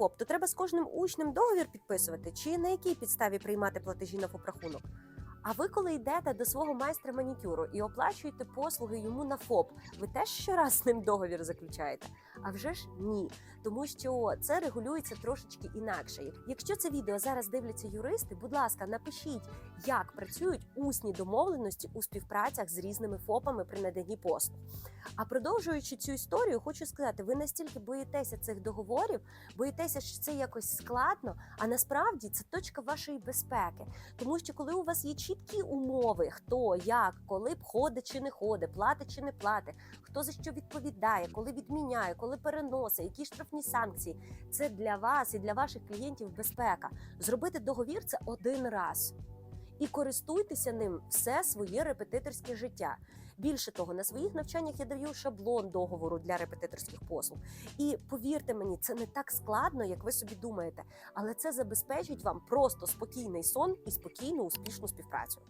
ФОП, то треба з кожним учнем договір підписувати, чи на якій підставі приймати платежі на ФОП-рахунок? А ви, коли йдете до свого майстра манікюру і оплачуєте послуги йому на ФОП, ви теж щораз з ним договір заключаєте? А вже ж ні, тому що це регулюється трошечки інакше. Якщо це відео зараз дивляться юристи, будь ласка, напишіть, як працюють усні домовленості у співпрацях з різними ФОПами при наданні послуг. А продовжуючи цю історію, хочу сказати, ви настільки боїтеся цих договорів, боїтеся, що це якось складно, а насправді це точка вашої безпеки. Тому що коли у вас є чіткі умови, хто, як, коли б ходить чи не ходить, платить чи не платить, хто за що відповідає, коли відміняє, коли переносить, які штрафні санкції, це для вас і для ваших клієнтів безпека. Зробити договір це один раз. І користуйтеся ним все своє репетиторське життя. Більше того, на своїх навчаннях я даю шаблон договору для репетиторських послуг. І повірте мені, це не так складно, як ви собі думаєте, але це забезпечить вам просто спокійний сон і спокійну успішну співпрацю.